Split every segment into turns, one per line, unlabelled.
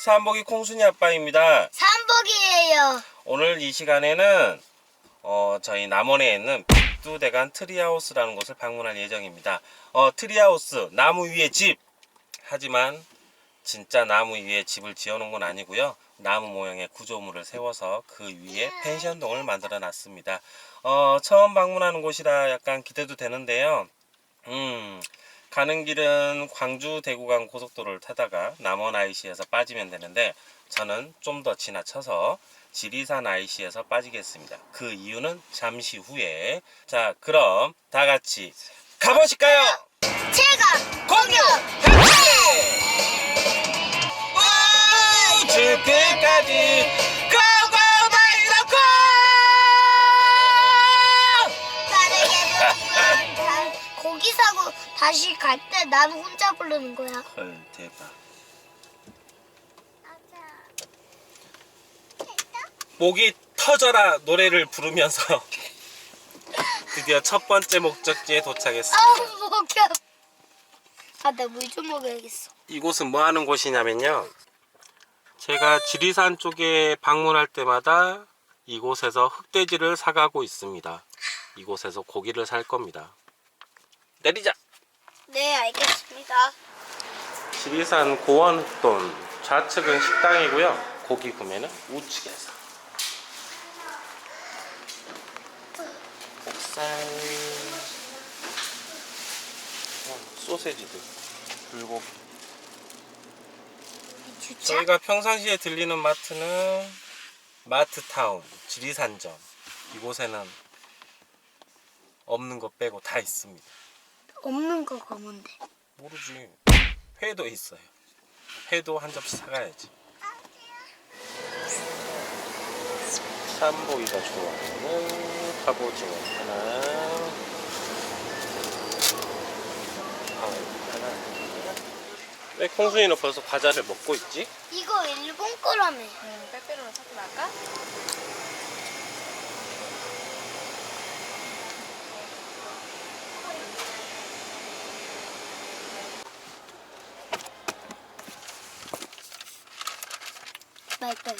삼복이 콩순이 아빠입니다.
삼복이에요.
오늘 이 시간에는 어, 저희 남원에 있는 백두대간 트리하우스라는 곳을 방문할 예정입니다. 어, 트리하우스 나무 위에 집. 하지만 진짜 나무 위에 집을 지어놓은 건 아니고요. 나무 모양의 구조물을 세워서 그 위에 펜션동을 만들어 놨습니다. 어, 처음 방문하는 곳이라 약간 기대도 되는데요. 음, 가는 길은 광주 대구간 고속도로를 타다가 남원 IC에서 빠지면 되는데 저는 좀 더 지나쳐서 지리산 IC에서 빠지겠습니다. 그 이유는 잠시 후에. 자 그럼 다 같이 가보실까요?
제가
공유! 우주 끝까지
다시 갈 때 난 혼자 부르는 거야.
헐 대박 목이 터져라 노래를 부르면서 드디어 첫 번째 목적지에 도착했습니다.
아우 목혀. 아나 물 좀 먹어야겠어.
이곳은 뭐 하는 곳이냐면요. 제가 지리산 쪽에 방문할 때마다 이곳에서 흑돼지를 사가고 있습니다. 이곳에서 고기를 살 겁니다. 내리자!
네 알겠습니다.
지리산 고원돈 좌측은 식당이고요. 고기 구매는 우측에서. 목살, 어, 소세지들, 불고기.
이 주차.
저희가 평상시에 들리는 마트는 마트타운, 지리산점. 이곳에는 없는 거 빼고 다 있습니다.
없는 거가 뭔데?
모르지. 회도 있어요. 회도 한 접시 사가야지. 삼보이가 좋아하는 갑오징어 하나. 아, 하나. 왜 콩순이는 벌써 과자를 먹고 있지?
이거 일본 거라며.
응, 빼빼로로 찾고 나갈까?
맛있어요.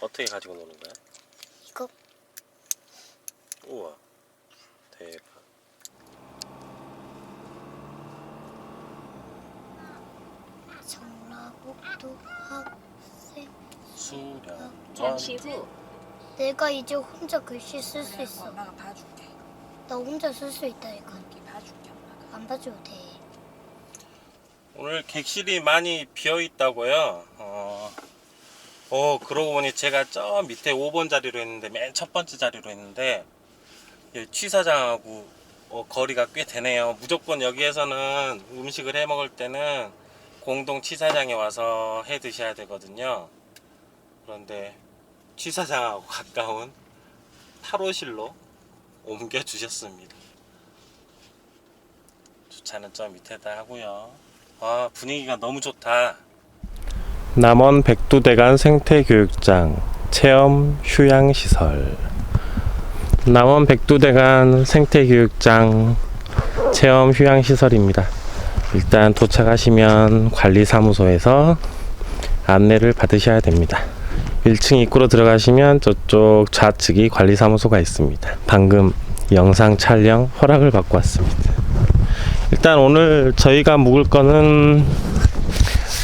어떻게 가지고 노는 거야?
이거
우와. 대박.
전라북도 학생.
수련.
잠시 후
내가 이제 혼자 글씨 쓸 수 있어.
엄마가 봐줄게.
나 혼자 쓸 수 있다니까. 안 봐줘도 돼.
오늘 객실이 많이 비어 있다고요. 어, 어, 그러고 보니 제가 저 밑에 5번 자리로 했는데 맨 첫 번째 자리로 했는데 이 취사장하고 어, 거리가 꽤 되네요. 무조건 여기에서는 음식을 해 먹을 때는 공동 취사장에 와서 해 드셔야 되거든요. 그런데 취사장하고 가까운 8호실로 옮겨 주셨습니다. 주차는 저 밑에다 하고요. 아 분위기가 너무 좋다. 남원 백두대간 생태교육장 체험 휴양 시설 남원 백두대간 생태교육장 체험 휴양 시설입니다. 일단 도착하시면 관리사무소에서 안내를 받으셔야 됩니다. 1층 입구로 들어가시면 저쪽 좌측이 관리사무소가 있습니다. 방금 영상 촬영 허락을 받고 왔습니다. 일단 오늘 저희가 묵을 거는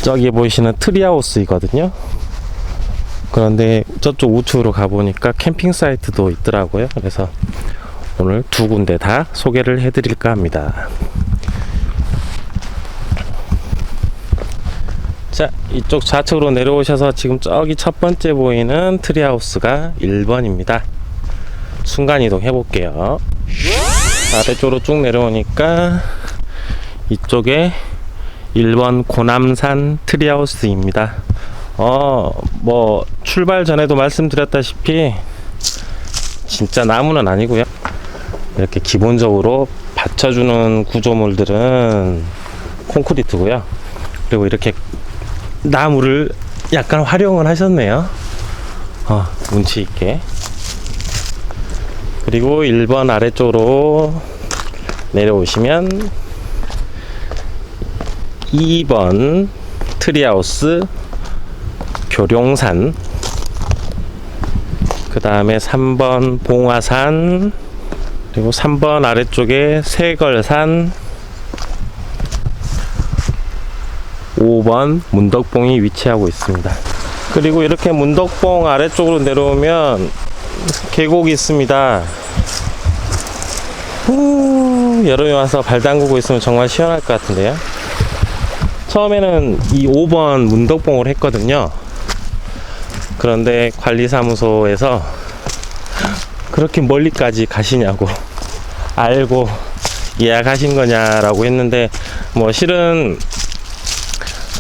저기 보이시는 트리하우스이거든요. 그런데 저쪽 우측으로 가보니까 캠핑 사이트도 있더라고요. 그래서 오늘 두 군데 다 소개를 해드릴까 합니다. 자, 이쪽 좌측으로 내려오셔서 지금 저기 첫 번째 보이는 트리하우스가 1번입니다. 순간 이동 해볼게요. 아래쪽으로 쭉 내려오니까 이쪽에 1번 고남산 트리하우스입니다. 어, 뭐 출발 전에도 말씀드렸다시피 진짜 나무는 아니고요. 이렇게 기본적으로 받쳐주는 구조물들은 콘크리트고요. 그리고 이렇게 나무를 약간 활용을 하셨네요. 어, 운치 있게. 그리고 1번 아래쪽으로 내려오시면 2번 트리하우스 교룡산 그 다음에 3번 봉화산 그리고 3번 아래쪽에 세걸산 5번 문덕봉이 위치하고 있습니다. 그리고 이렇게 문덕봉 아래쪽으로 내려오면 계곡이 있습니다. 후, 여름에 와서 발 담그고 있으면 정말 시원할 것 같은데요. 처음에는 이 5번 문덕봉을 했거든요. 그런데 관리사무소에서 그렇게 멀리까지 가시냐고 알고 예약하신 거냐라고 했는데 뭐 실은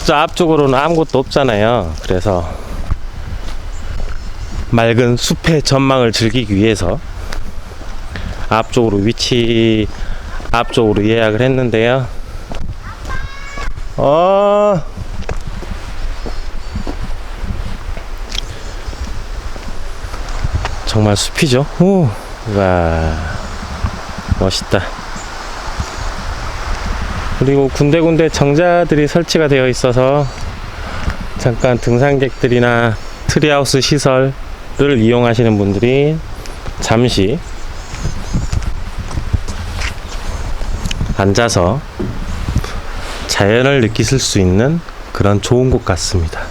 저 앞쪽으로는 아무것도 없잖아요. 그래서 맑은 숲의 전망을 즐기기 위해서 앞쪽으로 위치 앞쪽으로 예약을 했는데요. 어 정말 숲이죠. 오, 와 멋있다. 그리고 군데군데 정자들이 설치가 되어 있어서 잠깐 등산객들이나 트리하우스 시설을 이용하시는 분들이 잠시 앉아서 자연을 느끼실 수 있는 그런 좋은 곳 같습니다.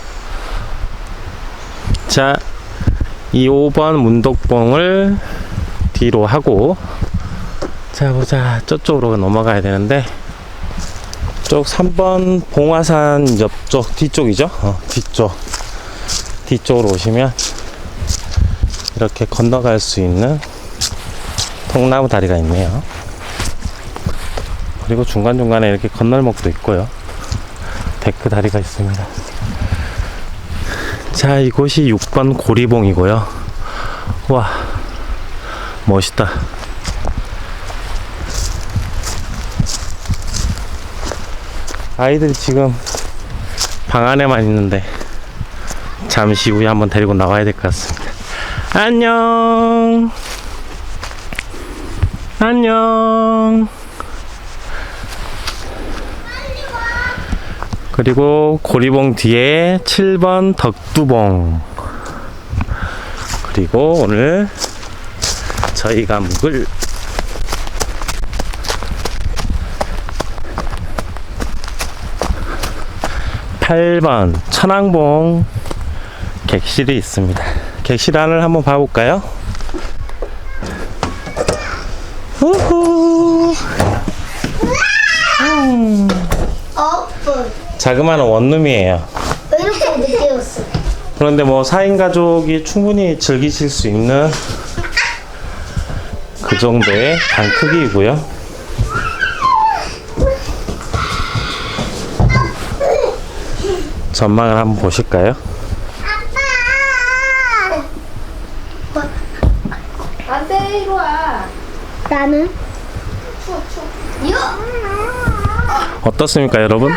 자, 이 5번 문덕봉을 뒤로 하고 자 보자. 저쪽으로 넘어가야 되는데 쪽 3번 봉화산 옆쪽 뒤쪽이죠? 어, 뒤쪽. 뒤쪽으로 오시면 이렇게 건너갈 수 있는 통나무 다리가 있네요 그리고 중간중간에 이렇게 건널목도 있고요 데크 다리가 있습니다 자 이곳이 6번 고리봉이고요 와 멋있다 아이들이 지금 방 안에만 있는데 잠시 후에 한번 데리고 나와야 될 것 같습니다. 안녕. 안녕. 그리고 고리봉 뒤에 7번 덕두봉. 그리고 오늘 저희가 묵을 8번 천왕봉 객실이 있습니다. 객실 안을 한번 봐볼까요? 우후.
어? 뭐,
자그마한 원룸이에요.
왜 이렇게 늦게 왔어?
그런데 뭐 4인 가족이 충분히 즐기실 수 있는 그 정도의 방 크기이고요. 전망을 한번 보실까요?
안돼 이리 와.
나는?
어떻습니까, 여러분?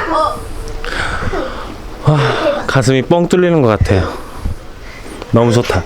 와, 가슴이 뻥 뚫리는 것 같아요. 너무 좋다.